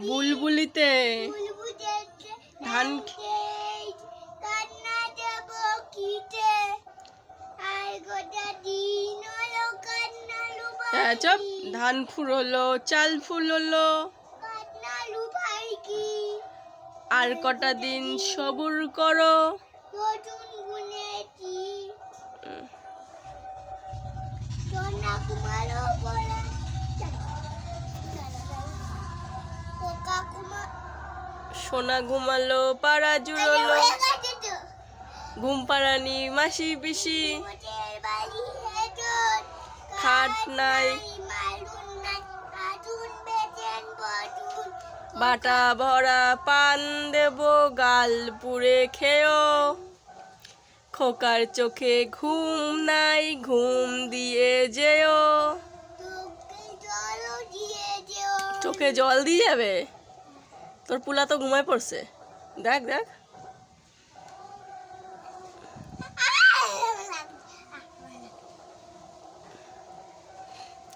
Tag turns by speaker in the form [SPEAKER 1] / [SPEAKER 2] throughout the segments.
[SPEAKER 1] বুলবুলিতে। ধান হ্যাঁ চপ। ধান ফুল হলো চাল
[SPEAKER 2] কি?
[SPEAKER 1] আর কটা দিন সবুর করো।
[SPEAKER 2] সোনা কুমারও
[SPEAKER 1] সোনা ঘুমালো পাড়া জুড়লো। ঘুম পাড়ানি মাসি পিসি। খাট নাই। বাটা ভরা পান দেব গাল পুড়ে খেও। খোকার চোখে ঘুম নাই ঘুম দিয়ে যেও। চোখে জল দিয়ে যাবে? তোর পুলা তো ঘুমায় পড়ছে। দেখ দেখ।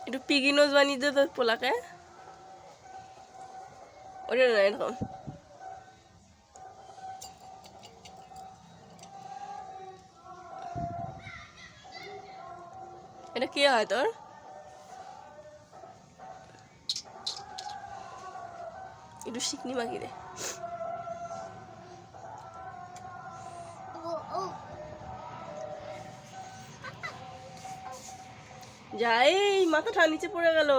[SPEAKER 1] একটু পিগি নোজ বানিয়ে দে তোর পোলাকে। ওটা না, এরকম। এটা কি হয় তোর? একটু শিকনি মাগি দে। যাই মাথাটা নিচে পড়ে গেল।